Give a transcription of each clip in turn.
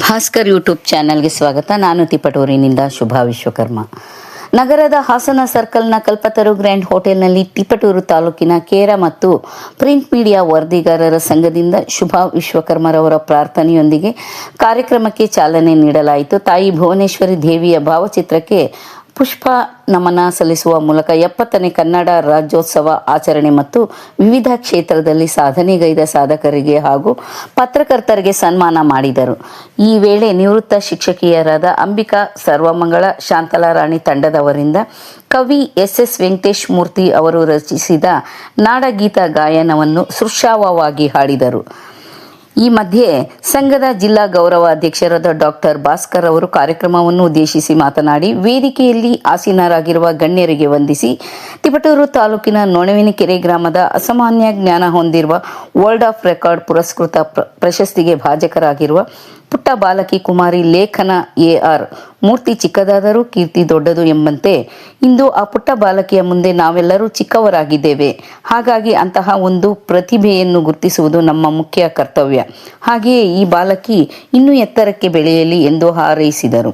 Bhaskar YouTube ಚಾನೆಲ್ಗೆ ಸ್ವಾಗತ. ನಾನು ತಿಪಟೂರಿನಿಂದ ಶುಭಾ ವಿಶ್ವಕರ್ಮ. ನಗರದ ಹಾಸನ ಸರ್ಕಲ್ನ ಕಲ್ಪತರು ಗ್ರ್ಯಾಂಡ್ ಹೋಟೆಲ್ನಲ್ಲಿ ತಿಪಟೂರು ತಾಲೂಕಿನ ಕೇರ ಮತ್ತು ಪ್ರಿಂಟ್ ಮೀಡಿಯಾ ವರದಿಗಾರರ ಸಂಘದಿಂದ ಶುಭಾ ವಿಶ್ವಕರ್ಮರವರ ಪ್ರಾರ್ಥನೆಯೊಂದಿಗೆ ಕಾರ್ಯಕ್ರಮಕ್ಕೆ ಚಾಲನೆ ನೀಡಲಾಯಿತು. ತಾಯಿ ಭುವನೇಶ್ವರಿ ದೇವಿಯ ಭಾವಚಿತ್ರಕ್ಕೆ ಪುಷ್ಪ ನಮನ ಸಲ್ಲಿಸುವ ಮೂಲಕ ಎಪ್ಪತ್ತನೇ ಕನ್ನಡ ರಾಜ್ಯೋತ್ಸವ ಆಚರಣೆ ಮತ್ತು ವಿವಿಧ ಕ್ಷೇತ್ರದಲ್ಲಿ ಸಾಧನೆಗೈದ ಸಾಧಕರಿಗೆ ಹಾಗೂ ಪತ್ರಕರ್ತರಿಗೆ ಸನ್ಮಾನ ಮಾಡಿದರು. ಈ ವೇಳೆ ನಿವೃತ್ತ ಶಿಕ್ಷಕಿಯರಾದ ಅಂಬಿಕಾ ಸರ್ವಮಂಗಳ ಶಾಂತಲಾರಾಣಿ ತಂಡದವರಿಂದ ಕವಿ ಎಸ್ ಎಸ್ ವೆಂಕಟೇಶ್ ಮೂರ್ತಿ ಅವರು ರಚಿಸಿದ ನಾಡಗೀತ ಗಾಯನವನ್ನು ಸೃಶಾವವಾಗಿ ಹಾಡಿದರು. ಈ ಮಧ್ಯೆ ಸಂಘದ ಜಿಲ್ಲಾ ಗೌರವ ಅಧ್ಯಕ್ಷರಾದ ಡಾಕ್ಟರ್ ಭಾಸ್ಕರ್ ಅವರು ಕಾರ್ಯಕ್ರಮವನ್ನು ಉದ್ದೇಶಿಸಿ ಮಾತನಾಡಿ, ವೇದಿಕೆಯಲ್ಲಿ ಆಸೀನರಾಗಿರುವ ಗಣ್ಯರಿಗೆ ವಂದಿಸಿ, ತಿಪಟೂರು ತಾಲೂಕಿನ ನೊಣವಿನಕೆರೆ ಗ್ರಾಮದ ಅಸಾಮಾನ್ಯ ಜ್ಞಾನ ಹೊಂದಿರುವ ವರ್ಲ್ಡ್ ಆಫ್ ರೆಕಾರ್ಡ್ ಪುರಸ್ಕೃತ ಪ್ರ- ಪ್ರಶಸ್ತಿಗೆ ಭಾಜಕರಾಗಿರುವ ಪುಟ್ಟ ಬಾಲಕಿ ಕುಮಾರಿ ಲೇಖನ ಎ ಆರ್ ಮೂರ್ತಿ ಚಿಕ್ಕದಾದರೂ ಕೀರ್ತಿ ದೊಡ್ಡದು ಎಂಬಂತೆ ಇಂದು ಆ ಪುಟ್ಟ ಬಾಲಕಿಯ ಮುಂದೆ ನಾವೆಲ್ಲರೂ ಚಿಕ್ಕವರಾಗಿದ್ದೇವೆ. ಹಾಗಾಗಿ ಅಂತಹ ಒಂದು ಪ್ರತಿಭೆಯನ್ನು ಗುರುತಿಸುವುದು ನಮ್ಮ ಮುಖ್ಯ ಕರ್ತವ್ಯ. ಹಾಗೆಯೇ ಈ ಬಾಲಕಿ ಇನ್ನೂ ಎತ್ತರಕ್ಕೆ ಬೆಳೆಯಲಿ ಎಂದು ಹಾರೈಸಿದರು.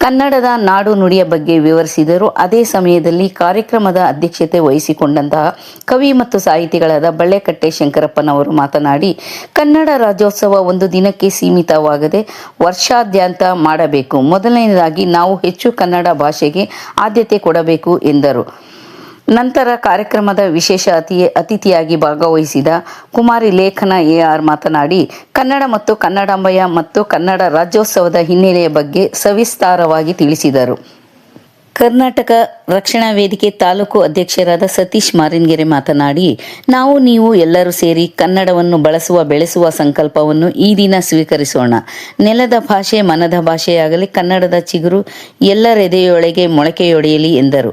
ಕನ್ನಡದ ನಾಡು ನುಡಿಯ ಬಗ್ಗೆ ವಿವರಿಸಿದರು. ಅದೇ ಸಮಯದಲ್ಲಿ ಕಾರ್ಯಕ್ರಮದ ಅಧ್ಯಕ್ಷತೆ ವಹಿಸಿಕೊಂಡಂತಹ ಕವಿ ಮತ್ತು ಸಾಹಿತಿಗಳಾದ ಬಳ್ಳೆಕಟ್ಟೆ ಶಂಕರಪ್ಪನವರು ಮಾತನಾಡಿ, ಕನ್ನಡ ರಾಜ್ಯೋತ್ಸವ ಒಂದು ದಿನಕ್ಕೆ ಸೀಮಿತವಾಗದೆ ವರ್ಷಾದ್ಯಂತ ಮಾಡಬೇಕು. ಮೊದಲನೆಯದಾಗಿ ನಾವು ಹೆಚ್ಚು ಕನ್ನಡ ಭಾಷೆಗೆ ಆದ್ಯತೆ ಕೊಡಬೇಕು ಎಂದರು. ನಂತರ ಕಾರ್ಯಕ್ರಮದ ವಿಶೇಷ ಅತಿ, ಅತಿಥಿಯಾಗಿ ಭಾಗವಹಿಸಿದ ಕುಮಾರಿ ಲೇಖನ ಎ ಆರ್ ಮಾತನಾಡಿ, ಕನ್ನಡ ಮತ್ತು ಕನ್ನಡಾಂಬಯ ಮತ್ತು ಕನ್ನಡ ರಾಜ್ಯೋತ್ಸವದ ಹಿನ್ನೆಲೆಯ ಬಗ್ಗೆ ಸವಿಸ್ತಾರವಾಗಿ ತಿಳಿಸಿದರು. ಕರ್ನಾಟಕ ರಕ್ಷಣಾ ವೇದಿಕೆ ತಾಲೂಕು ಅಧ್ಯಕ್ಷರಾದ ಸತೀಶ್ ಮಾರಿನ್ಗೆರೆ ಮಾತನಾಡಿ, ನಾವು ನೀವು ಎಲ್ಲರೂ ಸೇರಿ ಕನ್ನಡವನ್ನು ಬಳಸುವ, ಬೆಳೆಸುವ ಸಂಕಲ್ಪವನ್ನು ಈ ದಿನ ಸ್ವೀಕರಿಸೋಣ. ನೆಲದ ಭಾಷೆ ಮನದ ಭಾಷೆಯಾಗಲಿ, ಕನ್ನಡದ ಚಿಗುರು ಎಲ್ಲರೆದೆಯೊಳಗೆ ಮೊಳಕೆಯೊಡೆಯಲಿ ಎಂದರು.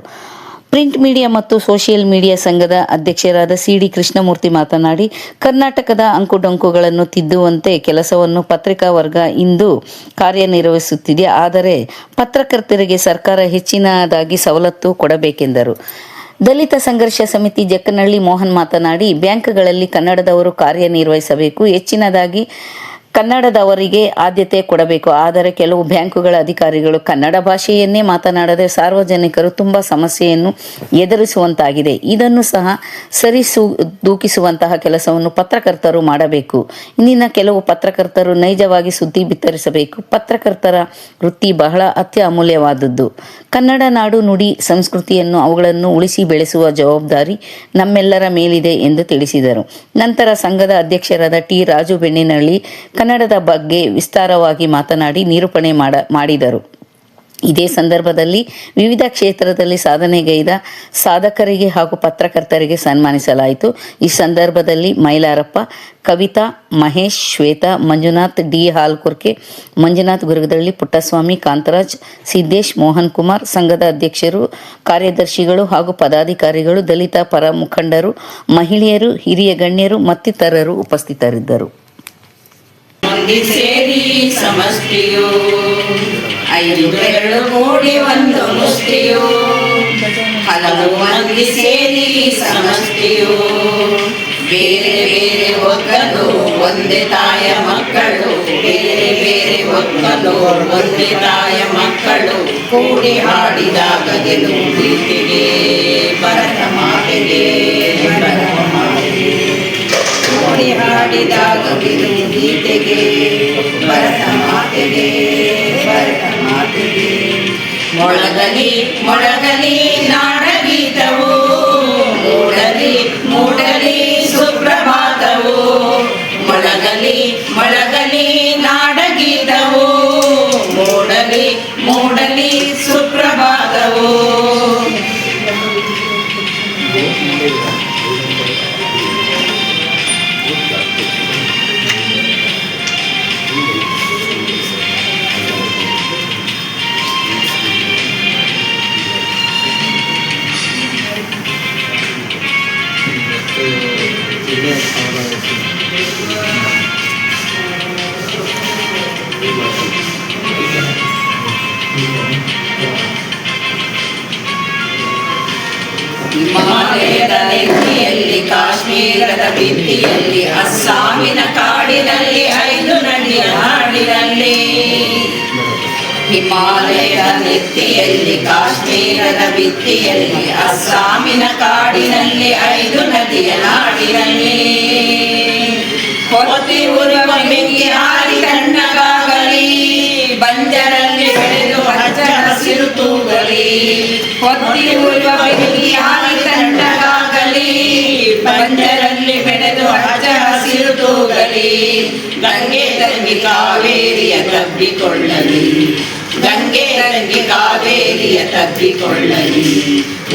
ಪ್ರಿಂಟ್ ಮೀಡಿಯಾ ಮತ್ತು ಸೋಷಿಯಲ್ ಮೀಡಿಯಾ ಸಂಘದ ಅಧ್ಯಕ್ಷರಾದ ಸಿ ಡಿ ಕೃಷ್ಣಮೂರ್ತಿ ಮಾತನಾಡಿ, ಕರ್ನಾಟಕದ ಅಂಕುಡೊಂಕುಗಳನ್ನು ತಿದ್ದುವಂತೆ ಕೆಲಸವನ್ನು ಪತ್ರಿಕಾ ವರ್ಗ ಇಂದು ಕಾರ್ಯನಿರ್ವಹಿಸುತ್ತಿದೆ. ಆದರೆ ಪತ್ರಕರ್ತರಿಗೆ ಸರ್ಕಾರ ಹೆಚ್ಚಿನದಾಗಿ ಸವಲತ್ತು ಕೊಡಬೇಕೆಂದರು. ದಲಿತ ಸಂಘರ್ಷ ಸಮಿತಿ ಜಕ್ಕನಹಳ್ಳಿ ಮೋಹನ್ ಮಾತನಾಡಿ, ಬ್ಯಾಂಕ್ಗಳಲ್ಲಿ ಕನ್ನಡದವರು ಕಾರ್ಯನಿರ್ವಹಿಸಬೇಕು, ಹೆಚ್ಚಿನದಾಗಿ ಕನ್ನಡದವರಿಗೆ ಆದ್ಯತೆ ಕೊಡಬೇಕು. ಆದರೆ ಕೆಲವು ಬ್ಯಾಂಕುಗಳ ಅಧಿಕಾರಿಗಳು ಕನ್ನಡ ಭಾಷೆಯನ್ನೇ ಮಾತನಾಡದೆ ಸಾರ್ವಜನಿಕರು ತುಂಬ ಸಮಸ್ಯೆಯನ್ನು ಎದುರಿಸುವಂತಾಗಿದೆ. ಇದನ್ನು ಸಹ ಸರಿಸು ದೂಕಿಸುವಂತಹ ಕೆಲಸವನ್ನು ಪತ್ರಕರ್ತರು ಮಾಡಬೇಕು. ಇಂದಿನ ಕೆಲವು ಪತ್ರಕರ್ತರು ನೈಜವಾಗಿ ಸುದ್ದಿ ಬಿತ್ತರಿಸಬೇಕು. ಪತ್ರಕರ್ತರ ವೃತ್ತಿ ಬಹಳ ಅತ್ಯ ಅಮೂಲ್ಯವಾದದ್ದು ಕನ್ನಡ ನಾಡು ನುಡಿ ಸಂಸ್ಕೃತಿಯನ್ನು ಅವುಗಳನ್ನು ಉಳಿಸಿ ಬೆಳೆಸುವ ಜವಾಬ್ದಾರಿ ನಮ್ಮೆಲ್ಲರ ಮೇಲಿದೆ ಎಂದು ತಿಳಿಸಿದರು. ನಂತರ ಸಂಘದ ಅಧ್ಯಕ್ಷರಾದ ಟಿ. ರಾಜು ಬೆಣ್ಣಿನಹಳ್ಳಿ ಕನ್ನಡದ ಬಗ್ಗೆ ವಿಸ್ತಾರವಾಗಿ ಮಾತನಾಡಿ ನಿರೂಪಣೆ ಮಾಡ, ಮಾಡಿದರು. ಇದೇ ಸಂದರ್ಭದಲ್ಲಿ ವಿವಿಧ ಕ್ಷೇತ್ರದಲ್ಲಿ ಸಾಧನೆಗೈದ ಸಾಧಕರಿಗೆ ಹಾಗೂ ಪತ್ರಕರ್ತರಿಗೆ ಸನ್ಮಾನಿಸಲಾಯಿತು. ಈ ಸಂದರ್ಭದಲ್ಲಿ ಮೈಲಾರಪ್ಪ, ಕವಿತಾ, ಮಹೇಶ್, ಶ್ವೇತಾ, ಮಂಜುನಾಥ್, ಡಿ ಹಾಲ್ಕುರ್ಕೆ, ಮಂಜುನಾಥ್ ಗುರುಗದಳ್ಳಿ, ಪುಟ್ಟಸ್ವಾಮಿ, ಕಾಂತರಾಜ್, ಸಿದ್ದೇಶ್, ಮೋಹನ್ ಕುಮಾರ್ ಸಂಘದ ಅಧ್ಯಕ್ಷರು, ಕಾರ್ಯದರ್ಶಿಗಳು ಹಾಗೂ ಪದಾಧಿಕಾರಿಗಳು, ದಲಿತ ಪರ ಮುಖಂಡರು, ಮಹಿಳೆಯರು, ಹಿರಿಯ ಗಣ್ಯರು ಮತ್ತಿತರರು ಉಪಸ್ಥಿತರಿದ್ದರು. ಮಂದಿ ಸೇರಿ ಸಮಷ್ಟಿಯು. ಐದು ಬೆರಳು ಮೂಡಿ ಒಂದು ಮುಷ್ಟಿಯು. ಹಲವು ಮಂದಿ ಸೇರಿ ಸಮಷ್ಟಿಯು. ಬೇರೆ ಬೇರೆ ಒಕ್ಕಲು, ಒಂದೇ ತಾಯ ಮಕ್ಕಳು. ಬೇರೆ ಬೇರೆ ಒಕ್ಕಲು, ಒಂದೇ ತಾಯ ಮಕ್ಕಳು. ಕೂಡಿ ಹಾಡಿದಾಗ ಗೆಲುವು ಪ್ರೀತಿಗೆ ಭರತ ಮಾತೆಗೆ ಭರತ ಕೂಡಿ ಹಾಡಿದಾಗ ಗೀತೆಗೆ. ಭರತ ಮಾತೆಗೆ ಭರತ ಮಾತೆಗೆ ಮೊಳಗಲಿ ಮೊಳಗಲಿ ನಾಡಗೀತವು. ಮೂಡಲಿ ಮೂಡಲಿ ಸುಪ್ರಭಾತವು. ಮೊಳಗಲಿ ಮೊಳಗಲಿ ನಾಡಗೀತವು ಹಿಮಾಲಯದ ನೆತ್ತಿಯಲ್ಲಿ ಕಾಶ್ಮೀರದ ಬಿತ್ತಿಯಲ್ಲಿ ಅಸ್ಸಾಮಿನ ಕಾಡಿನಲ್ಲಿ ಐದು ನಡಿಯ ಹಾಡಿ ಹಿಮಾಲಯದ ನೆತ್ತಿಯಲ್ಲಿ, ಕಾಶ್ಮೀರದ ಭಿತ್ತಿಯಲ್ಲಿ ಅಸ್ಸಾಮಿನ ಕಾಡಿನಲ್ಲಿ, ಐದು ನದಿಯ ನಾಡಿನಲ್ಲಿ. ಹೊತ್ತಿ ಉರಿವ ಬೆಂಕಿ ಹಾರಿ ತಣ್ಣಗಾಗಲಿ, ಬಂಜರಲ್ಲಿ ಬೆಳೆದು ಹಚ್ಚ ಹಸಿರು ತೂಗಲಿ. ಹೊತ್ತಿ ಉರಿವ ಬೆಂಕಿ ಹಾರಿ ತಣ್ಣಗಾಗಲಿ, ಬಂಜರಲ್ಲಿ ಬೆಳೆದು ಹಚ್ಚ ಹಸಿರು ತೂಗಲಿ ಗಂಗೆ ತಂಗಿ ಕಾವೇರಿಯ ತಬ್ಬಿಕೊಳ್ಳಲಿ, ಗಂಗೆ ತಂಗಿ ಕಾವೇರಿಯ ತಬ್ಬಿಕೊಳ್ಳಲಿ.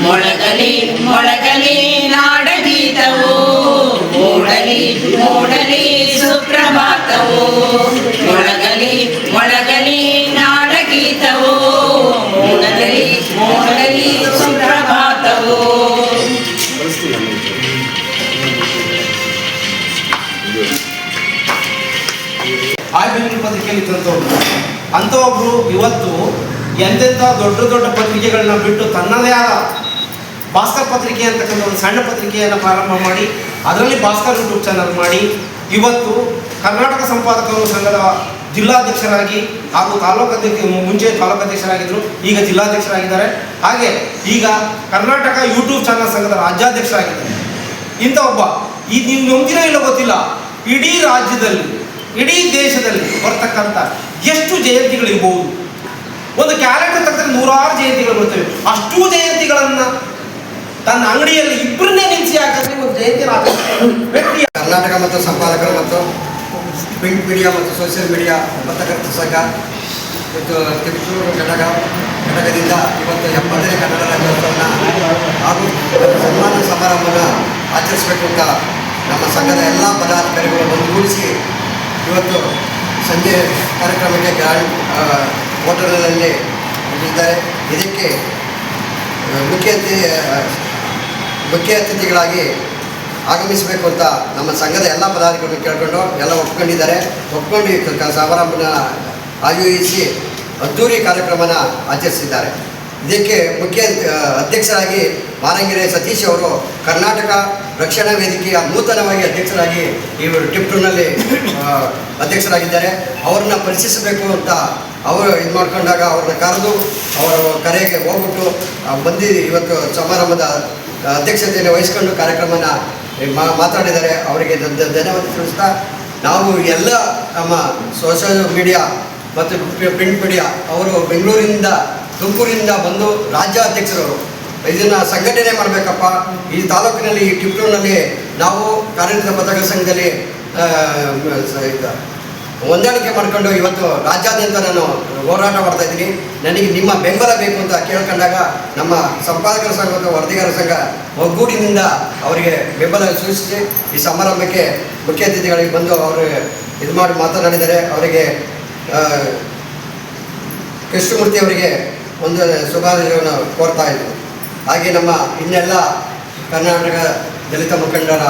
ಮೊಳಗಲಿ ಮೊಳಗಲಿ ನಾಡಗೀತವು ಮೂಡಲಿ ಮೂಡಲಿ ಸುಪ್ರಭಾತವು, ಮೊಳಗಲಿ ಪತ್ರಿಕೆಯಲ್ಲಿ ಅಂತ ಒಬ್ರು ಇವತ್ತು ಎಂತೆಂಥ ದೊಡ್ಡ ದೊಡ್ಡ ಪತ್ರಿಕೆಗಳನ್ನ ಬಿಟ್ಟು ತನ್ನದೇ ಆದ ಭಾಸ್ಕರ್ ಪತ್ರಿಕೆ ಅಂತಕ್ಕಂಥ ಒಂದು ಸಣ್ಣ ಪತ್ರಿಕೆಯನ್ನು ಪ್ರಾರಂಭ ಮಾಡಿ, ಅದರಲ್ಲಿ ಭಾಸ್ಕರ್ ಯೂಟ್ಯೂಬ್ ಚಾನಲ್ ಮಾಡಿ, ಇವತ್ತು ಕರ್ನಾಟಕ ಸಂಪಾದಕರು ಸಂಘದ ಜಿಲ್ಲಾಧ್ಯಕ್ಷರಾಗಿ ಹಾಗೂ ತಾಲೂಕು ಅಧ್ಯಕ್ಷ, ಮುಂಚೆ ತಾಲೂಕು ಅಧ್ಯಕ್ಷರಾಗಿದ್ದರು ಈಗ ಜಿಲ್ಲಾಧ್ಯಕ್ಷರಾಗಿದ್ದಾರೆ. ಹಾಗೆ ಈಗ ಕರ್ನಾಟಕ ಯೂಟ್ಯೂಬ್ ಚಾನಲ್ ಸಂಘದ ರಾಜ್ಯಾಧ್ಯಕ್ಷರಾಗಿದ್ದಾರೆ. ಇಂಥ ಒಬ್ಬ, ಈ ನೀವು ಒಂದಿನ ಇಲ್ಲ ಗೊತ್ತಿಲ್ಲ, ಇಡೀ ರಾಜ್ಯದಲ್ಲಿ ಇಡೀ ದೇಶದಲ್ಲಿ ಬರ್ತಕ್ಕಂಥ ಎಷ್ಟು ಜಯಂತಿಗಳಿರ್ಬೋದು? ಒಂದು ಕ್ಯಾಲೆಂಡರ್ ತೆಗೆದ್ರೆ ನೂರಾರು ಜಯಂತಿಗಳು ಬರ್ತವೆ. ಅಷ್ಟು ಜಯಂತಿಗಳನ್ನು ತನ್ನ ಅಂಗಡಿಯಲ್ಲಿ ಇಬ್ಬರನ್ನೇ ನಿಲ್ಲಿಸಿ ಹಾಕಿದ್ರೆ ಒಂದು ಜಯಂತಿ ವ್ಯಕ್ತಿ ಕರ್ನಾಟಕ ಮತ್ತು ಸಂಪಾದಕರು ಮತ್ತು ಪ್ರಿಂಟ್ ಮೀಡಿಯಾ ಮತ್ತು ಸೋಷಿಯಲ್ ಮೀಡಿಯಾ ಬರ್ತಕ್ಕಂಥ ಸಂಘ. ಮತ್ತು ತಿರುಚೂರು ಘಟಕ, ಘಟಕದಿಂದ ಇವತ್ತು ಎಪ್ಪತ್ತನೇ ಕನ್ನಡ ರಾಜ್ಯೋತ್ಸವನ ಹಾಗೂ ಸನ್ಮಾನ ಸಮಾರಂಭವನ್ನು ಆಚರಿಸಬೇಕು ಅಂತ ನಮ್ಮ ಸಂಘದ ಎಲ್ಲ ಪದಾಧಿಕಾರಿಗಳು ಒಂದುಗೂಡಿಸಿ ಇವತ್ತು ಸಂಜೆ ಕಾರ್ಯಕ್ರಮಕ್ಕೆ ಗ್ರ್ಯಾಂಡ್ ಹೋಟೆಲ್ನಲ್ಲಿ ಇದ್ದಾರೆ. ಇದಕ್ಕೆ ಮುಖ್ಯ ಅತಿ ಮುಖ್ಯ ಅತಿಥಿಗಳಾಗಿ ಆಗಮಿಸಬೇಕು ಅಂತ ನಮ್ಮ ಸಂಘದ ಎಲ್ಲ ಪದಾಧಿಕಾರಿಗಳು ಕೇಳಿಕೊಂಡು ಎಲ್ಲ ಒಪ್ಕೊಂಡಿದ್ದಾರೆ. ಒಪ್ಕೊಂಡು ಸಮಾರಂಭನ ಆಯೋಜಿಸಿ ಅದ್ದೂರಿ ಕಾರ್ಯಕ್ರಮನ ಆಚರಿಸಿದ್ದಾರೆ. ಇದಕ್ಕೆ ಮುಖ್ಯ ಅಧ್ಯಕ್ಷರಾಗಿ ಮಾರಂಗೆರೆ ಸತೀಶ್ ಅವರು ಕರ್ನಾಟಕ ರಕ್ಷಣಾ ವೇದಿಕೆಯ ನೂತನವಾಗಿ ಅಧ್ಯಕ್ಷರಾಗಿ ಇವರು ಟಿಪ್ಟೂನಲ್ಲಿ ಅಧ್ಯಕ್ಷರಾಗಿದ್ದಾರೆ. ಅವ್ರನ್ನ ಪರಿಚಯಿಸಬೇಕು ಅಂತ ಅವರು ಇದು ಮಾಡ್ಕೊಂಡಾಗ ಅವ್ರನ್ನ ಕರೆದು ಅವರ ಕರೆಗೆ ಹೋಗ್ಬಿಟ್ಟು ಬಂದಿ ಇವತ್ತು ಸಮಾರಂಭದ ಅಧ್ಯಕ್ಷತೆಯನ್ನು ವಹಿಸ್ಕೊಂಡು ಕಾರ್ಯಕ್ರಮನ ಮಾತಾಡಿದ್ದಾರೆ. ಅವರಿಗೆ ಧನ್ಯವಾದ ತಿಳಿಸ್ತಾ ನಾವು ಎಲ್ಲ ನಮ್ಮ ಸೋಷಿಯಲ್ ಮೀಡಿಯಾ ಮತ್ತು ಪ್ರಿಂಟ್ ಮೀಡಿಯಾ ಅವರು ಬೆಂಗಳೂರಿನಿಂದ ತುಮಕೂರಿನಿಂದ ಬಂದು ರಾಜ್ಯಾಧ್ಯಕ್ಷರವರು, ಇದನ್ನು ಸಂಘಟನೆ ಮಾಡಬೇಕಪ್ಪ. ಈ ತಾಲೂಕಿನಲ್ಲಿ, ಈ ಟಿಪ್ಟೂರಿನಲ್ಲಿ ನಾವು ಕಾರ್ಯನಿರತ ಪತ್ರಕರ್ತರ ಸಂಘದಲ್ಲಿ ಹೊಂದಾಣಿಕೆ ಮಾಡಿಕೊಂಡು ಇವತ್ತು ರಾಜ್ಯಾದ್ಯಂತ ನಾನು ಹೋರಾಟ ಮಾಡ್ತಾ ಇದ್ದೀನಿ. ನನಗೆ ನಿಮ್ಮ ಬೆಂಬಲ ಬೇಕು ಅಂತ ಕೇಳ್ಕೊಂಡಾಗ ನಮ್ಮ ಸಂಪಾದಕರ ಸಂಘ ಮತ್ತು ವರದಿಗಾರರ ಸಂಘ ಒಗ್ಗೂಡಿನಿಂದ ಅವರಿಗೆ ಬೆಂಬಲ ಸೂಚಿಸಿ ಈ ಸಮಾರಂಭಕ್ಕೆ ಮುಖ್ಯ ಅತಿಥಿಗಳಿಗೆ ಬಂದು ಅವರು ಇದು ಮಾಡಿ ಮಾತನಾಡಿದರೆ ಅವರಿಗೆ ಕೃಷ್ಣಮೂರ್ತಿ ಅವರಿಗೆ ಒಂದು ಶುಭಾಶಯವನ್ನು ಕೋರ್ತಾ ಇದ್ದರು. ಹಾಗೆ ನಮ್ಮ ಇನ್ನೆಲ್ಲ ಕರ್ನಾಟಕ ದಲಿತ ಮುಖಂಡರ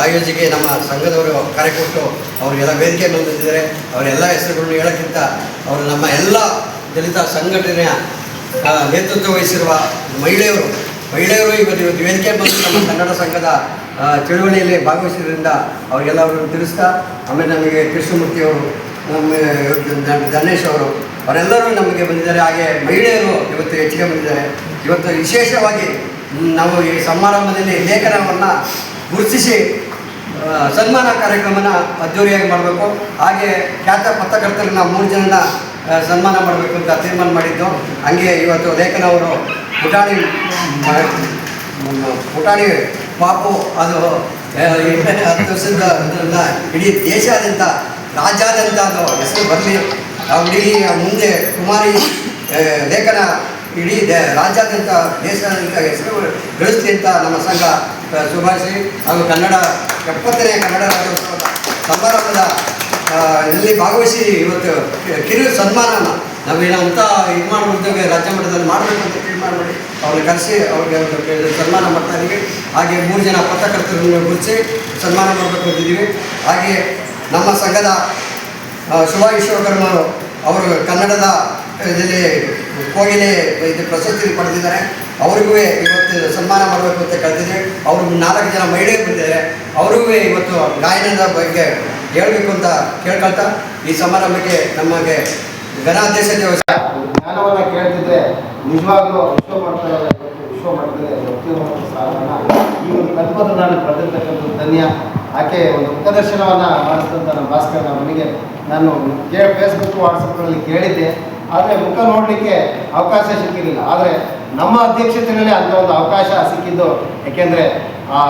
ಆಯೋಜಿಗೆ ನಮ್ಮ ಸಂಘದವರು ಕರೆ ಕೊಟ್ಟು ಅವರಿಗೆಲ್ಲ ವೇದಿಕೆ ಬಂದಿದ್ದಾರೆ ಅವರೆಲ್ಲ ಹೆಸರುಗಳನ್ನು ಹೇಳೋಕ್ಕಿಂತ ಅವರು ನಮ್ಮ ಎಲ್ಲ ದಲಿತ ಸಂಘಟನೆಯ ನೇತೃತ್ವ ವಹಿಸಿರುವ ಮಹಿಳೆಯರು ಮಹಿಳೆಯರು ಇವತ್ತು ಇವತ್ತು ವೇದಿಕೆ ಬಂದು ನಮ್ಮ ಕನ್ನಡ ಸಂಘದ ಚಳುವಳಿಯಲ್ಲಿ ಭಾಗವಹಿಸಿದ್ರಿಂದ ಅವರಿಗೆಲ್ಲವರನ್ನು ತಿಳಿಸ್ತಾ ಆಮೇಲೆ ನಮಗೆ ಕೃಷ್ಣಮೂರ್ತಿ ಅವರು ನಮ್ಮ ಗಣೇಶ್ ಅವರು, ಅವರೆಲ್ಲರೂ ನಮಗೆ ಬಂದಿದ್ದಾರೆ. ಹಾಗೆ ಮಹಿಳೆಯರು ಇವತ್ತು ಹೆಚ್ಚಿಗೆ ಬಂದಿದ್ದಾರೆ. ಇವತ್ತು ವಿಶೇಷವಾಗಿ ನಾವು ಈ ಸಮಾರಂಭದಲ್ಲಿ ಲೇಖನವನ್ನು ಗುರುತಿಸಿ ಸನ್ಮಾನ ಕಾರ್ಯಕ್ರಮನ ಅದ್ಧೂರಿಯಾಗಿ ಮಾಡಬೇಕು. ಹಾಗೆ ಖ್ಯಾತ ಪತ್ರಕರ್ತರನ್ನ ಮೂರು ಜನನ ಸನ್ಮಾನ ಮಾಡಬೇಕು ಅಂತ ತೀರ್ಮಾನ ಮಾಡಿದ್ದು. ಹಂಗೆ ಇವತ್ತು ಲೇಖನ ಅವರು ಪುಟಾಣಿ ಪುಟಾಣಿ ಪಾಪು, ಅದು ಹತ್ತು ವರ್ಷದ ಅದರಿಂದ ಇಡೀ ದೇಶಾದ್ಯಂತ ರಾಜ್ಯಾದ್ಯಂತ ಹೆಸರು ಬರಲಿ. ನಾವು ಇಡೀ ಮುಂದೆ ಕುಮಾರಿ ಲೇಖನ ಇಡೀ ದೇ, ರಾಜ್ಯಾದ್ಯಂತ ದೇಶಾದ್ಯಂತ ಹೆಸರು ಗಳಿಸ್ತಿ ಅಂತ ನಮ್ಮ ಸಂಘ ಶುಭಾಶಿ ಹಾಗೂ ಕನ್ನಡ, ಎಪ್ಪತ್ತನೇ ಕನ್ನಡ ರಾಜ್ಯೋತ್ಸವದ ಸಮಾರಂಭದ ಇಲ್ಲಿ ಭಾಗವಹಿಸಿ ಇವತ್ತು ಕಿರು ಸನ್ಮಾನನ ನಾವೇನಂತ ಇದು ಮಾಡಿಬಿಡ್ತೇವೆ, ರಾಜ್ಯ ಮಟ್ಟದಲ್ಲಿ ಮಾಡಬೇಕು ಅಂತ ತೀರ್ಮಾನ ಮಾಡಿ ಅವ್ರನ್ನ ಕರೆಸಿ ಅವ್ರಿಗೆ ಅವ್ರಿಗೆ ಸನ್ಮಾನ ಮಾಡ್ತಾ ಇದ್ದೀವಿ ಹಾಗೆ ಮೂರು ಜನ ಪತ್ರಕರ್ತರನ್ನು ಗುರುತಿಸಿ ಸನ್ಮಾನ ಮಾಡಬೇಕು ಅಂತಿದ್ದೀವಿ. ಹಾಗೆ ನಮ್ಮ ಸಂಘದ ಶಿವ ವಿಶ್ವಕರ್ಮ ಅವರು ಕನ್ನಡದ ಇದರಲ್ಲಿ ಕೋಗಿಲೆ ಇದು ಪ್ರಶಸ್ತಿ ಪಡೆದಿದ್ದಾರೆ. ಅವ್ರಿಗೂ ಇವತ್ತು ಸನ್ಮಾನ ಮಾಡಬೇಕು ಅಂತ ಕರೆದಿದ್ದೀವಿ ಅವರು ನಾಲ್ಕು ಜನ ಮಹಿಳೆಯರು ಬಂದಿದ್ದಾರೆ. ಅವ್ರಿಗೂ ಇವತ್ತು ಗಾಯನದ ಬಗ್ಗೆ ಹೇಳಬೇಕು ಅಂತ ಕೇಳ್ಕೊಳ್ತಾ, ಈ ಸಮಾರಂಭಕ್ಕೆ ನಮಗೆ ಗಣಾಧ್ಯಕ್ಷ ಜ್ಞಾನವನ್ನು ಕೇಳ್ತಿದ್ರೆ ನಿಜವಾಗ್ಲೂ ವಿಶ್ವ ಮಟ್ಟದ ವಿಶ್ವ ಮಟ್ಟದಲ್ಲಿ ಈ ಒಂದು ಕಲ್ಪದ ನಾನು ಪಡೆದಿರ್ತಕ್ಕಂಥ ಧನ್ಯ. ಆಕೆ ಒಂದು ಉಪದರ್ಶನವನ್ನು ಮಾಡಿಸಿದಂಥ ನಮ್ಮ ಭಾಸ್ಕರ್ ಅವನಿಗೆ ನಾನು ಕೇ ಫೇಸ್ಬುಕ್ ವಾಟ್ಸಪ್ಗಳಲ್ಲಿ ಕೇಳಿದ್ದೆ. ಆದರೆ ಮುಖ ನೋಡಲಿಕ್ಕೆ ಅವಕಾಶ ಸಿಕ್ಕಿರಲಿಲ್ಲ. ಆದರೆ ನಮ್ಮ ಅಧ್ಯಕ್ಷತೆಯಲ್ಲಿ ಅಂಥ ಒಂದು ಅವಕಾಶ ಸಿಕ್ಕಿದ್ದು ಏಕೆಂದರೆ ಆ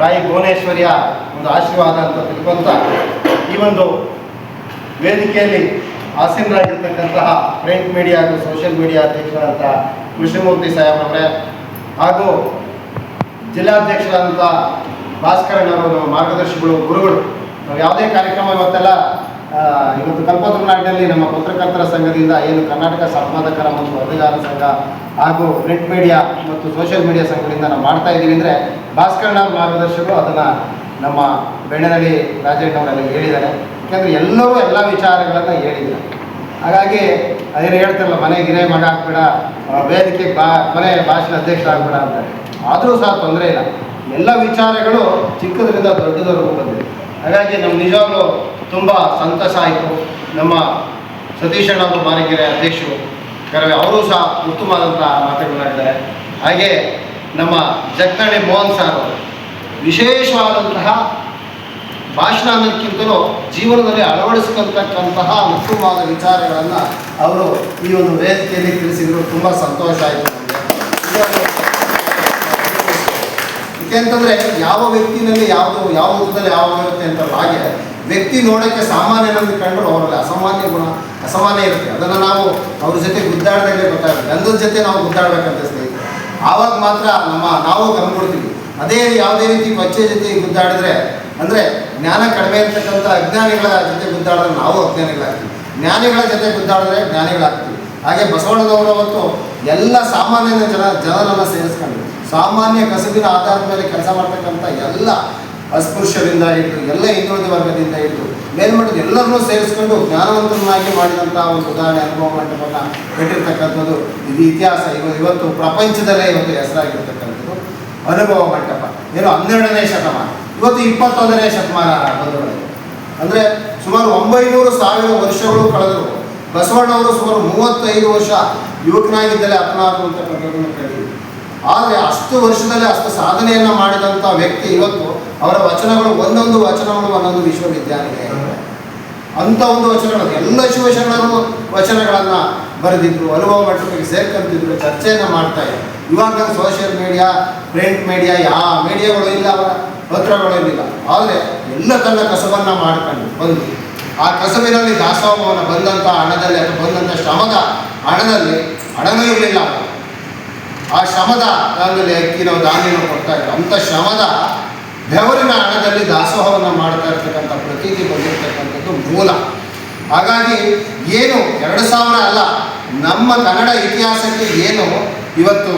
ರಾಯಿ ಭುವನೇಶ್ವರಿಯ ಒಂದು ಆಶೀರ್ವಾದ ಅಂತ ತಿಳ್ಕೊಂತ ಈ ಒಂದು ವೇದಿಕೆಯಲ್ಲಿ ಆಸೀನರಾಗಿರ್ತಕ್ಕಂತಹ ಪ್ರಿಂಟ್ ಮೀಡಿಯಾ ಹಾಗೂ ಸೋಷಿಯಲ್ ಮೀಡಿಯಾ ಅಧ್ಯಕ್ಷರಾದಂತಹ ಕೃಷ್ಣಮೂರ್ತಿ ಸಾಹೇಬ್ರವರೇ ಹಾಗೂ ಜಿಲ್ಲಾಧ್ಯಕ್ಷರಾದಂಥ ಭಾಸ್ಕರಣ್ಣವರು ಮಾರ್ಗದರ್ಶಿಗಳು ಗುರುಗಳು. ನಾವು ಯಾವುದೇ ಕಾರ್ಯಕ್ರಮ ಇವತ್ತೆಲ್ಲ ಇವತ್ತು ಕಲ್ಪತ್ರನಾಡಿನಲ್ಲಿ ನಮ್ಮ ಪತ್ರಕರ್ತರ ಸಂಘದಿಂದ ಏನು ಕರ್ನಾಟಕ ಸಂಪಾದಕರ ಮತ್ತು ವರದಿಗಾರರ ಸಂಘ ಹಾಗೂ ಪ್ರಿಂಟ್ ಮೀಡಿಯಾ ಮತ್ತು ಸೋಷಿಯಲ್ ಮೀಡಿಯಾ ಸಂಘದಿಂದ ನಾವು ಮಾಡ್ತಾ ಇದ್ದೀವಿ ಅಂದರೆ ಭಾಸ್ಕರಣ್ಣ ಮಾರ್ಗದರ್ಶಕರು ಅದನ್ನು ನಮ್ಮ ಬೆಣ್ಣನಹಳ್ಳಿ ರಾಜಣ್ಣವರಲ್ಲಿ ಹೇಳಿದ್ದಾರೆ. ಯಾಕೆಂದರೆ ಎಲ್ಲರೂ ಎಲ್ಲ ವಿಚಾರಗಳನ್ನು ಹೇಳಿದ್ದಾರೆ. ಹಾಗಾಗಿ ಅದೇನು ಹೇಳ್ತಾರಲ್ಲ, ಮನೆ ಗಿರೆ ಮಗ ಹಾಕ್ಬೇಡ ವೇದಿಕೆ ಬಾ, ಮನೆ ಭಾಷಣ ಅಧ್ಯಕ್ಷರಾಗ್ಬೇಡ ಅಂತ. ಆದರೂ ಸಹ ತೊಂದರೆ ಇಲ್ಲ. ಎಲ್ಲ ವಿಚಾರಗಳು ಚಿಕ್ಕದರಿಂದ ದೊಡ್ಡದವರೆಗೂ ಬಂದಿದೆ ಹಾಗಾಗಿ ನಮ್ಮ ನಿಜವಾಗ್ಲೂ ತುಂಬ ಸಂತಸ ಆಯಿತು. ನಮ್ಮ ಸತೀಶ್ ಅಣ್ಣ ಮಾರಿಗೆರೆ ಅಧ್ಯಕ್ಷರು, ಕರವೇ ಅವರು ಸಹ ಉತ್ತಮವಾದಂಥ ಮಾತುಗಳಾಗಿದ್ದಾರೆ ಹಾಗೆ ನಮ್ಮ ಜಕ್ಕಣೆ ಮೋಹನ್ ಸಾರ್ ವಿಶೇಷವಾದಂತಹ ಭಾಷಣ ಅನ್ನೋದಕ್ಕಿಂತಲೂ ಜೀವನದಲ್ಲಿ ಅಳವಡಿಸ್ಕೊಳ್ತಕ್ಕಂತಹ ಉತ್ತಮವಾದ ವಿಚಾರಗಳನ್ನು ಅವರು ಈ ಒಂದು ವೇದಿಕೆಯಲ್ಲಿ ತಿಳಿಸಿದರು. ತುಂಬ ಸಂತೋಷ ಆಯಿತು ಯಾಕೆಂತಂದರೆ ಯಾವ ವ್ಯಕ್ತಿನಲ್ಲಿ ಯಾವುದು, ಯಾವ ಹುದ್ದದಲ್ಲಿ ಯಾವ ಇರುತ್ತೆ ಅಂತ ಹಾಗೆ ವ್ಯಕ್ತಿ ನೋಡೋಕ್ಕೆ ಸಾಮಾನ್ಯನಂದು ಕಂಡ್ರು ಅವರಲ್ಲಿ. ಅಸಾಮಾನ್ಯ ಗುಣ, ಅಸಾಮಾನ್ಯ ಇರುತ್ತೆ. ಅದನ್ನು ನಾವು ಅವ್ರ ಜೊತೆ ಗುದ್ದಾಡ್ದಾಗಲೇ ಗೊತ್ತಾಗುತ್ತೆ. ಗಂಧದ ಜೊತೆ ನಾವು ಗುದ್ದಾಡ್ಬೇಕಂತ ಸ್ನೇಹಿತರೆ. ಆವಾಗ ಮಾತ್ರ ನಮ್ಮ, ನಾವು ಗಮನಿಡ್ತೀವಿ ಅದೇ ಯಾವುದೇ ರೀತಿ ಬಚ್ಚೆ ಜೊತೆ ಗುದ್ದಾಡಿದ್ರೆ, ಅಂದರೆ ಜ್ಞಾನ ಕಡಿಮೆ ಇರ್ತಕ್ಕಂಥ ಅಜ್ಞಾನಿಗಳ ಜೊತೆ ಗುದ್ದಾಡಿದ್ರೆ ನಾವು ಅಜ್ಞಾನಿಗಳಾಗ್ತೀವಿ. ಜ್ಞಾನಿಗಳ ಜೊತೆ ಗುದ್ದಾಡಿದ್ರೆ ಜ್ಞಾನಿಗಳಾಗ್ತೀವಿ. ಹಾಗೆ ಬಸವಣ್ಣನವರು ಅವತ್ತು ಎಲ್ಲ ಸಾಮಾನ್ಯ ಜನ ಜನರನ್ನು ಸೇರಿಸ್ಕೊಂಡು ಸಾಮಾನ್ಯ ಕಸುಬಿನ ಆಧಾರದ ಮೇಲೆ ಕೆಲಸ ಮಾಡ್ತಕ್ಕಂಥ ಎಲ್ಲ ಅಸ್ಪೃಶ್ಯರಿಂದ ಹಿಡಿದು, ಎಲ್ಲ ಹಿಂದುಳಿದ ವರ್ಗದಿಂದ ಹಿಡಿದು, ಮೇಲ್ಮಟ್ಟದ ಎಲ್ಲರನ್ನೂ ಸೇರಿಸ್ಕೊಂಡು ಜ್ಞಾನವಂತರನ್ನಾಗಿ ಮಾಡಿದಂಥ ಒಂದು ಉದಾಹರಣೆ ಅನುಭವ ಮಂಟಪನ ಕಟ್ಟಿರ್ತಕ್ಕಂಥದ್ದು ಇದು ಇತಿಹಾಸ. ಇವ- ಇವತ್ತು ಪ್ರಪಂಚದಲ್ಲೇ ಇವತ್ತು ಹೆಸರಾಗಿರ್ತಕ್ಕಂಥದ್ದು ಅನುಭವ ಮಂಟಪ. ಏನು ಹನ್ನೆರಡನೇ ಶತಮಾನ. ಇವತ್ತು ಇಪ್ಪತ್ತೊಂದನೇ ಶತಮಾನ ಬಂಧುಗಳೇ ಅಂದರೆ ಸುಮಾರು ಒಂಬೈನೂರು ಸಾವಿರ ವರ್ಷಗಳು ಕಳೆದರು. ಬಸವಣ್ಣವರು ಸುಮಾರು ಮೂವತ್ತೈದು ವರ್ಷ ಯುವಕನಾಗಿದ್ದಲೇ ಹತ್ತನಾರು ಅಂತಕ್ಕಂಥದ್ದನ್ನು ಆದರೆ ಅಷ್ಟು ವರ್ಷದಲ್ಲಿ ಅಷ್ಟು ಸಾಧನೆಯನ್ನು ಮಾಡಿದಂಥ ವ್ಯಕ್ತಿ ಇವತ್ತು ಅವರ ವಚನಗಳು ಒಂದೊಂದು ವಚನಗಳು ಒಂದೊಂದು ವಿಶ್ವವಿದ್ಯಾನಿಲಯ ಅಂಥ ಒಂದು ವಚನಗಳು, ಎಲ್ಲ ಶಿವಶರಣರು ವಚನಗಳನ್ನು ಬರೆದಿದ್ರು, ಅನುಭವ ಮಟ್ಟಕ್ಕೆ ಸೇರ್ಕೊಂತಿದ್ರು, ಚರ್ಚೆಯನ್ನು ಮಾಡ್ತಾ ಇದ್ರು. ಇವಾಗ ಸೋಷಿಯಲ್ ಮೀಡಿಯಾ ಪ್ರಿಂಟ್ ಮೀಡಿಯಾ ಯಾವ ಮೀಡಿಯಾಗಳು ಇಲ್ಲ, ಅವರ ಪತ್ರಗಳು ಇರಲಿಲ್ಲ ಆದರೆ ಎಲ್ಲ ತನ್ನ ಕಸವನ್ನು ಮಾಡ್ಕೊಂಡು ಬಂದು, ಆ ಕಸಬಿನಲ್ಲಿ ದಾಸೋಹವನ್ನು ಬಂದಂಥ ಹಣದಲ್ಲಿ ಅಥವಾ ಬಂದಂಥ ಶ್ರಮದ ಹಣದಲ್ಲಿ ಹಣವೇ ಇರಲಿಲ್ಲ. ಆ ಶ್ರಮದ ದಾನದಲ್ಲಿ ನಾವು ಧಾನ್ಯನೋ ಕೊಡ್ತಾ ಇದ್ರು ಅಂಥ ಶ್ರಮದ ಬೆವರಿನ ಹಣದಲ್ಲಿ ದಾಸೋಹವನ್ನು ಮಾಡ್ತಾ ಇರ್ತಕ್ಕಂಥ ಪ್ರತೀತಿ ಬಂದಿರತಕ್ಕಂಥದ್ದು ಮೂಲ. ಹಾಗಾಗಿ ಏನು ಎರಡು ಸಾವಿರ ಅಲ್ಲ, ನಮ್ಮ ಕನ್ನಡ ಇತಿಹಾಸಕ್ಕೆ ಏನು, ಇವತ್ತು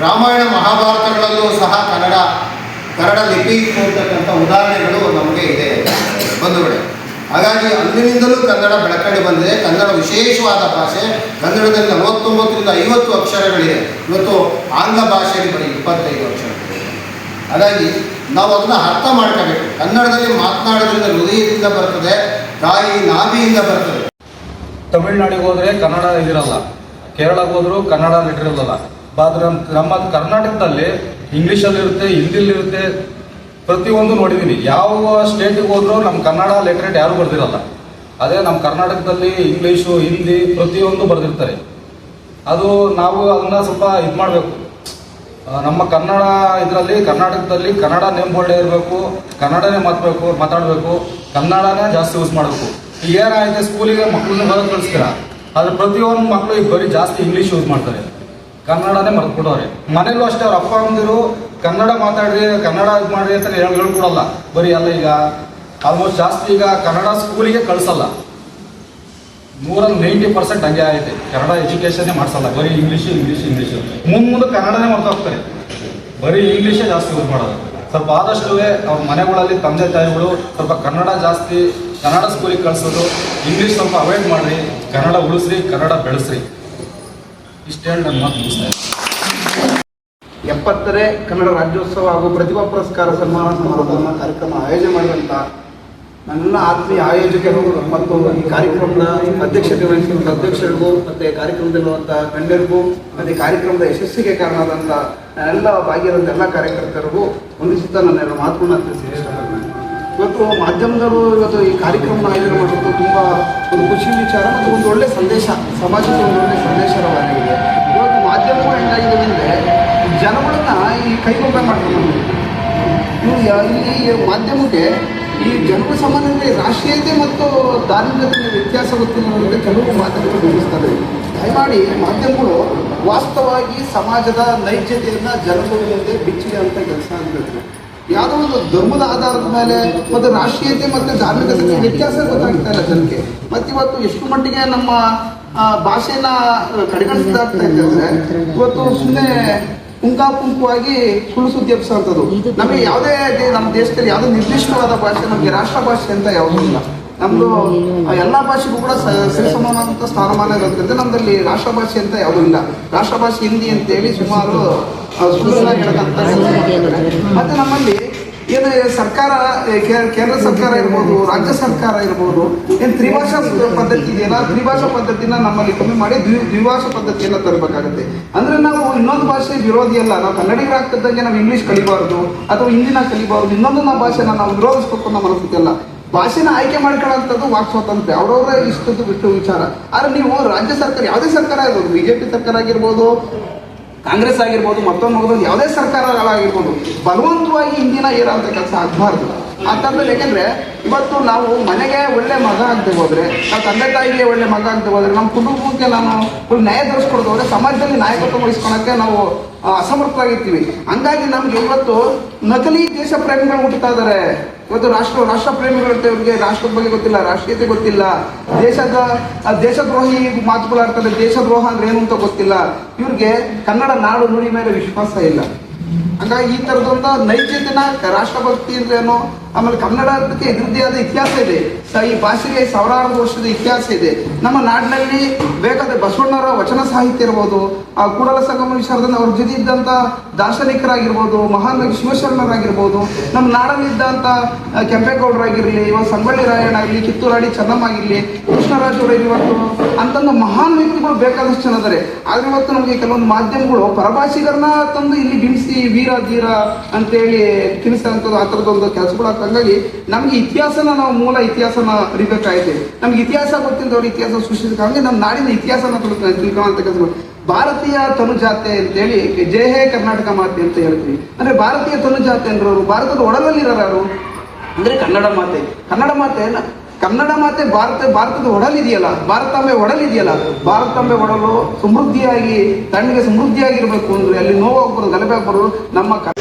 ರಾಮಾಯಣ ಮಹಾಭಾರತಗಳಲ್ಲೂ ಸಹ ಕನ್ನಡ ಕನ್ನಡ ಲಿಪಿ ಅಂತಕ್ಕಂಥ ಉದಾಹರಣೆಗಳು ನಮಗೆ ಇದೆ. ಬಂಧುಗಳೇ ಹಾಗಾಗಿ ಅಂದಿನಿಂದಲೂ ಕನ್ನಡ ಬೆಳಕಡೆ ಬಂದಿದೆ. ಕನ್ನಡ ವಿಶೇಷವಾದ ಭಾಷೆ. ಕನ್ನಡದಲ್ಲಿ ನಲವತ್ತೊಂಬತ್ತರಿಂದ ಐವತ್ತು ಅಕ್ಷರಗಳಿವೆ. ಇವತ್ತು ಆಂಗ್ಲ ಭಾಷೆಯಲ್ಲಿ ಬರೀ ಇಪ್ಪತ್ತೈದು ಅಕ್ಷರಗಳಿವೆ. ಹಾಗಾಗಿ ನಾವು ಅದನ್ನು ಅರ್ಥ ಮಾಡ್ಕೋಬೇಕು. ಕನ್ನಡದಲ್ಲಿ ಮಾತನಾಡೋದ್ರಿಂದ ಹೃದಯದಿಂದ ಬರ್ತದೆ ತಾಯಿ ನಾಭಿಯಿಂದ ಬರ್ತದೆ. ತಮಿಳ್ನಾಡಿಗೆ ಹೋದ್ರೆ ಕನ್ನಡ ಇದಿರಲ್ಲ. ಕೇರಳಕ್ಕೆ ಹೋದರೂ ಕನ್ನಡ ಇಟ್ಟಿರಲ್ಲ ಆದ್ರೆ ನಮ್ಮ ಕರ್ನಾಟಕದಲ್ಲಿ ಇಂಗ್ಲೀಷಲ್ಲಿರುತ್ತೆ ಇರುತ್ತೆ ಹಿಂದಿಲಿ ಇರುತ್ತೆ ಪ್ರತಿಯೊಂದು ನೋಡಿದ್ದೀನಿ ಯಾವ ಸ್ಟೇಟಿಗೆ ಹೋದ್ರು ನಮ್ಮ ಕನ್ನಡ ಲೆಟ್ರೇಟ್ ಯಾರು ಬರ್ದಿರಲ್ಲ. ಅದೇ ನಮ್ಮ ಕರ್ನಾಟಕದಲ್ಲಿ ಇಂಗ್ಲೀಷು ಹಿಂದಿ ಪ್ರತಿಯೊಂದು ಬರೆದಿರ್ತಾರೆ. ಅದು ನಾವು ಅದನ್ನ ಸ್ವಲ್ಪ ಇದು ಮಾಡಬೇಕು. ನಮ್ಮ ಕನ್ನಡ ಇದರಲ್ಲಿ, ಕರ್ನಾಟಕದಲ್ಲಿ ಕನ್ನಡ ನೇಮ್ ಬೋರ್ಡೇ ಇರಬೇಕು, ಕನ್ನಡನೇ ಮಾತಬೇಕು, ಮಾತಾಡಬೇಕು, ಕನ್ನಡನೇ ಜಾಸ್ತಿ ಯೂಸ್ ಮಾಡಬೇಕು. ಈಗ ಏನಾಗಿದೆ ಸ್ಕೂಲಿಗೆ ಮಕ್ಕಳನ್ನ ಬರೋದು ಕಳಿಸ್ತೀರ? ಆದ್ರೆ ಪ್ರತಿಯೊಂದು ಮಕ್ಕಳು ಈಗ ಬರೀ ಜಾಸ್ತಿ ಇಂಗ್ಲೀಷ್ ಯೂಸ್ ಮಾಡ್ತಾರೆ. ಕನ್ನಡನೇ ಮರ್ತ್ಬಿಟ್ಟವ್ರೆ. ಮನೇಲೂ ಅಷ್ಟೇ ಅವ್ರ ಅಪ್ಪ ಅಮ್ಮಂದಿರು ಕನ್ನಡ ಮಾತಾಡ್ರಿ, ಕನ್ನಡ ಇದು ಮಾಡ್ರಿ ಅಂತ ಹೇಳಿ ಹೇಳ್ಕೊಡಲ್ಲ. ಬರೀ ಅಲ್ಲ ಈಗ ಆಲ್ಮೋಸ್ಟ್ ಜಾಸ್ತಿ ಈಗ ಕನ್ನಡ ಸ್ಕೂಲಿಗೆ ಕಳಿಸಲ್ಲ. ನೂರ ನೈಂಟಿ ಪರ್ಸೆಂಟ್ ಹಂಗೆ ಆಗಿದೆ ಕನ್ನಡ ಎಜುಕೇಷನ್ನೇ ಮಾಡಿಸಲ್ಲ. ಬರೀ ಇಂಗ್ಲೀಷು ಇಂಗ್ಲೀಷ್ ಇಂಗ್ಲೀಷು ಮುಂದೆ ಮುಂದೆ ಕನ್ನಡನೇ ಮರ್ತು ಹೋಗ್ತಾರೆ ಬರೀ ಇಂಗ್ಲೀಷೇ ಜಾಸ್ತಿ ಯೂಸ್ ಮಾಡೋದು. ಸ್ವಲ್ಪ ಆದಷ್ಟು ಅವ್ರ ಮನೆಗಳಲ್ಲಿ ತಂದೆ, ತಾಯಿಗಳು ಸ್ವಲ್ಪ ಕನ್ನಡ ಜಾಸ್ತಿ, ಕನ್ನಡ ಸ್ಕೂಲಿಗೆ ಕಳಿಸೋದು. ಇಂಗ್ಲೀಷ್ ಸ್ವಲ್ಪ ಅವಾಯ್ಡ್ ಮಾಡಿರಿ. ಕನ್ನಡ ಉಳಿಸ್ರಿ, ಕನ್ನಡ ಬೆಳೆಸ್ರಿ. ಇಷ್ಟು ನನ್ನ ಮಾತು ಮುಗಿಸ್ತಾ. ಎಪ್ಪತ್ತನೇ ಕನ್ನಡ ರಾಜ್ಯೋತ್ಸವ ಹಾಗೂ ಪ್ರತಿಭಾ ಪುರಸ್ಕಾರ ಸನ್ಮಾನ ಸಮಾರಂಭವನ್ನು ಕಾರ್ಯಕ್ರಮ ಆಯೋಜನೆ ಮಾಡಿದಂಥ ನನ್ನ ಆತ್ಮೀಯ ಆಯೋಜಕರು ಮತ್ತು ಈ ಕಾರ್ಯಕ್ರಮದ ಅಧ್ಯಕ್ಷತೆ ವಹಿಸಿರುವಂಥ ಅಧ್ಯಕ್ಷರಿಗೂ ಮತ್ತು ಕಾರ್ಯಕ್ರಮದಲ್ಲಿರುವಂಥ ಗಣ್ಯರಿಗೂ ಮತ್ತು ಕಾರ್ಯಕ್ರಮದ ಯಶಸ್ಸಿಗೆ ಕಾರಣವಾದಂಥ ಎಲ್ಲ ಭಾಗಿಯಾದಂಥ ಎಲ್ಲ ಕಾರ್ಯಕರ್ತರಿಗೂ ಒಂದಿಸುತ್ತಾ ನನ್ನೆಲ್ಲ ಮಾತುಗಳನ್ನ ತಿಳಿಸಿ ಇವತ್ತು ಮಾಧ್ಯಮದವರು ಇವತ್ತು ಈ ಕಾರ್ಯಕ್ರಮ ಆಯೋಜನೆ ಮಾಡೋದು ತುಂಬ ಒಂದು ಖುಷಿ ವಿಚಾರ ಮತ್ತು ಒಂದು ಒಳ್ಳೆ ಸಂದೇಶ, ಸಮಾಜಕ್ಕೆ ಒಂದು ಒಳ್ಳೆ ಸಂದೇಶ ರವಾನೆಯಾಗಿದೆ. ಇವತ್ತು ಮಾಧ್ಯಮಗಳು ಏನಾಗಿದೆ ಅಂದರೆ, ಜನಗಳನ್ನ ಈ ಕೈ ಮಾಡ್ಕೊಂಡು ಇಲ್ಲಿ ಮಾಧ್ಯಮಕ್ಕೆ ಈ ಜನರ ಸಂಬಂಧದಲ್ಲಿ ರಾಷ್ಟ್ರೀಯತೆ ಮತ್ತು ಧಾರ್ಮಿಕತೆ ವ್ಯತ್ಯಾಸ ಗೊತ್ತಿಲ್ಲ ಕೆಲವು ಮಾಧ್ಯಮಗಳು ಗಮನಿಸ್ತಾರೆ ದಯಮಾಡಿ ಮಾಧ್ಯಮಗಳು ವಾಸ್ತವವಾಗಿ ಸಮಾಜದ ನೈಜತೆಯನ್ನು ಜನರ ಮುಂದೆ ಅಂತ ಕೆಲಸ ಆಗಬೇಕು. ಯಾವುದೋ ಒಂದು ಧರ್ಮದ ಆಧಾರದ ಮೇಲೆ ಮತ್ತು ರಾಷ್ಟ್ರೀಯತೆ ಮತ್ತು ಧಾರ್ಮಿಕತೆ ವ್ಯತ್ಯಾಸ ಗೊತ್ತಾಗ್ತಾ ಇಲ್ಲ ಜನಕ್ಕೆ. ಮತ್ತಿವತ್ತು ಎಷ್ಟು ಮಟ್ಟಿಗೆ ನಮ್ಮ ಭಾಷೆನ ಕಡೆಗಣಿಸ್ತಾಗ್ತಾ ಇದೆ ಅಂದ್ರೆ ಇವತ್ತು ಸುಮ್ಮನೆ ಪುಂಕಾಪುಂಕವಾಗಿ ಸುಳ್ಳು ಸುದ್ದಿ ನಮಗೆ ಯಾವುದೇ ನಮ್ಮ ದೇಶದಲ್ಲಿ ಯಾವುದೇ ನಿರ್ದಿಷ್ಟವಾದ ಭಾಷೆ, ನಮಗೆ ರಾಷ್ಟ್ರ ಭಾಷೆ ಅಂತ ಯಾವುದೂ ಇಲ್ಲ. ನಮ್ಮದು ಎಲ್ಲ ಭಾಷೆಗೂ ಕೂಡ ಸ- ಸರಿಸಮಾನವಾದಂಥ ಸ್ಥಾನಮಾನ ಇರುತ್ತೆ ನಮ್ಮಲ್ಲಿ ರಾಷ್ಟ್ರ ಭಾಷೆ ಅಂತ ಯಾವುದೂ ಇಲ್ಲ. ರಾಷ್ಟ್ರ ಭಾಷೆ ಹಿಂದಿ ಅಂತೇಳಿ ಸುಮಾರು ಮತ್ತೆ ನಮ್ಮಲ್ಲಿ ಏನು ಸರ್ಕಾರ ಕೇಂದ್ರ ಸರ್ಕಾರ ಇರ್ಬೋದು ರಾಜ್ಯ ಸರ್ಕಾರ ಇರ್ಬೋದು ಏನು ತ್ರಿಭಾಷಾ ಪದ್ಧತಿ ಇದೆಯಲ್ಲ ತ್ರಿಭಾಷಾ ಪದ್ಧತಿನ ನಮ್ಮಲ್ಲಿ ಕಮ್ಮಿ ಮಾಡಿ ದ್ವಿ ದ್ವಿಭಾಷಾ ಪದ್ಧತಿಯನ್ನ ತರಬೇಕಾಗುತ್ತೆ. ಅಂದ್ರೆ ನಾವು ಇನ್ನೊಂದು ಭಾಷೆ ವಿರೋಧಿ ಅಲ್ಲ. ನಾವು ಕನ್ನಡಿಗರಾಗ್ತಿದ್ದಂಗೆ ನಾವು ಇಂಗ್ಲೀಷ್ ಕಲಿಬಾರ್ದು ಅಥವಾ ಹಿಂದಿನ ಕಲಿಬಾರ್ದು ಇನ್ನೊಂದು ನಾವು ಭಾಷೆನ ನಾವು ವಿರೋಧಿಸ್ಬೇಕು ಅನ್ನೋ ಮನಸ್ಥಿತಿ ಅಲ್ಲ. ಭಾಷೆನ ಆಯ್ಕೆ ಮಾಡ್ಕೊಳ್ಳೋಂಥದ್ದು ವಾಕ್ ಸ್ವಾತಂತ್ರ್ಯ. ಅವ್ರವ್ರ ಇಷ್ಟದ್ದು ಬಿಟ್ಟು ವಿಚಾರ. ಆದ್ರೆ ನೀವು ರಾಜ್ಯ ಸರ್ಕಾರ, ಯಾವುದೇ ಸರ್ಕಾರ ಇರ್ಬೋದು ಬಿಜೆಪಿ ಸರ್ಕಾರ ಆಗಿರ್ಬೋದು, ಕಾಂಗ್ರೆಸ್ ಆಗಿರ್ಬೋದು, ಮತ್ತೊಂದು ಮಗದೊಂದು ಯಾವುದೇ ಸರ್ಕಾರಗಳಾಗಿರ್ಬೋದು ಬಲವಂತವಾಗಿ ಹಿಂದಿನ ಏನಂತ ಕೆಲಸ ಆಗಬಾರ್ದು. ಆ ಥರದಲ್ಲಿ ಯಾಕೆಂದ್ರೆ, ಇವತ್ತು ನಾವು ಮನೆಗೆ ಒಳ್ಳೆ ಮಗ ಆಗದೆ ಹೋದ್ರೆ, ನಾವು ತಂದೆ ತಾಯಿಗೆ ಒಳ್ಳೆ ಮಗ ಆಗದೆ ಹೋದ್ರೆ ನಮ್ಮ ಕುಟುಂಬಕ್ಕೆ ನಾನು ಫುಲ್ ನ್ಯಾಯ ಹೋದ್ರೆ ಸಮಾಜದಲ್ಲಿ ನಾಯಕತ್ವ ವಹಿಸ್ಕೊಳಕ್ಕೆ ನಾವು ಅಸಮರ್ಥವಾಗಿರ್ತೀವಿ. ಹಂಗಾಗಿ ನಮ್ಗೆ ಇವತ್ತು ನಕಲಿ ದೇಶ ಪ್ರೇಮಿಗಳು ಹುಟ್ಟುತ್ತಾ ಇದ್ದಾರೆ. ಇವತ್ತು ರಾಷ್ಟ್ರ ರಾಷ್ಟ್ರ ಪ್ರೇಮಿಗಳು ಅವರಿಗೆ ರಾಷ್ಟ್ರದ ಬಗ್ಗೆ ಗೊತ್ತಿಲ್ಲ, ರಾಷ್ಟ್ರೀಯತೆ ಗೊತ್ತಿಲ್ಲ. ದೇಶದ ದೇಶದ್ರೋಹಿ ಮಾತುಗಳಾಡ್ತಾರೆ ದೇಶದ್ರೋಹ ಅಂದ್ರೆ ಏನು ಅಂತ ಗೊತ್ತಿಲ್ಲ. ಇವ್ರಿಗೆ ಕನ್ನಡ ನಾಡು ನುಡಿ ಮೇಲೆ ವಿಶ್ವಾಸ ಇಲ್ಲ. ಹಂಗಾಗಿ ಈ ತರದೊಂದು ನೈಜತೆನ ರಾಷ್ಟ್ರಭಕ್ತಿ ಅಂದ್ರೆ ಏನು ಆಮೇಲೆ ಕನ್ನಡಕ್ಕೆ ಇದ್ರದ್ದೇ ಆದ ಇತಿಹಾಸ ಇದೆ ಈ ಭಾಷೆಗೆ ಸಾವಿರಾರು ವರ್ಷದ ಇತಿಹಾಸ ಇದೆ ನಮ್ಮ ನಾಡಿನಲ್ಲಿ ಬೇಕಾದ ಬಸವಣ್ಣರ ವಚನ ಸಾಹಿತ್ಯ ಇರ್ಬೋದು, ಆ ಕೂಡಲ ಸಂಗಮ ವಿಚಾರದಲ್ಲಿ ಅವ್ರ ಜೊತೆ ಇದ್ದಂಥ ದಾರ್ಶನಿಕರಾಗಿರ್ಬೋದು, ಮಹಾನ್ ಶಿವಶರಣರಾಗಿರ್ಬೋದು, ನಮ್ಮ ನಾಡಲ್ಲಿದ್ದಂಥ ಕೆಂಪೇಗೌಡರಾಗಿರ್ಲಿ ಇವಾಗ ಸಂಗೊಳ್ಳಿ ರಾಯಣ್ಣ ಆಗಲಿ, ಕಿತ್ತೂರಾಡಿ ಚೆನ್ನಮ್ಮ ಆಗಿರಲಿ ಕೃಷ್ಣರಾಜರು ಇವತ್ತು ಅಂತಂದು ಮಹಾನ್ ವ್ಯಕ್ತಿಗಳು ಬೇಕಾದಷ್ಟು ಜನ ಇದ್ದಾರೆ ಆದ್ರೆ ಇವತ್ತು ನಮಗೆ ಕೆಲವೊಂದು ಮಾಧ್ಯಮಗಳು ಪರಭಾಷಿಗರನ್ನ ತಂದು ಇಲ್ಲಿ ಬಿಂಬಿಸಿ, ವೀರ, ಧೀರ ಅಂತೇಳಿ ತಿಳಿಸೋಂಥದ್ದು ಆ ಥರದೊಂದು ಕೆಲಸಗಳು. ಹಂಗಾಗಿ ನಮ್ಗೆ ಇತಿಹಾಸನ ನಾವು ಮೂಲ ಇತಿಹಾಸನ ಅರಿಬೇಕಾಗಿದೆ ನಮ್ಗೆ ಇತಿಹಾಸ ಗೊತ್ತಿದ್ದವ್ರು ಇತಿಹಾಸ ಸೃಷ್ಟಿಸ ಹಂಗೆ ನಮ್ಮ ನಾಡಿನ ಇತಿಹಾಸನ ತಿಳ್ಕೊ- ಅಂತ ಕೆಲಸ ಭಾರತೀಯ ತನುಜಾತೆ ಅಂತೇಳಿ ಜಯ ಹೇ ಕರ್ನಾಟಕ ಮಾತೆ ಅಂತ ಹೇಳ್ತೀವಿ. ಅಂದ್ರೆ ಭಾರತೀಯ ತನುಜಾತೆ ಅಂದ್ರೆ ಭಾರತದ ಒಡಲಲ್ಲಿರೋರು ಅಂದ್ರೆ ಕನ್ನಡ ಮಾತೆ. ಕನ್ನಡ ಮಾತೆ ಕನ್ನಡ ಮಾತೆ ಭಾರತ, ಭಾರತದ ಒಡಲಿದೆಯಲ್ಲ? ಭಾರತಾಂಬೆ ಒಡಲಿದೆಯಲ್ಲ? ಭಾರತಾಂಬೆ ಒಡಲು ಸಮೃದ್ಧಿಯಾಗಿ, ತಣ್ಣಗೆ ಸಮೃದ್ಧಿಯಾಗಿರ್ಬೇಕು ಅಂದ್ರೆ ಅಲ್ಲಿ ನೋವು ಆಗ್ಬಾರ್ದು ಗಲಭೆ ನಮ್ಮ ಕ-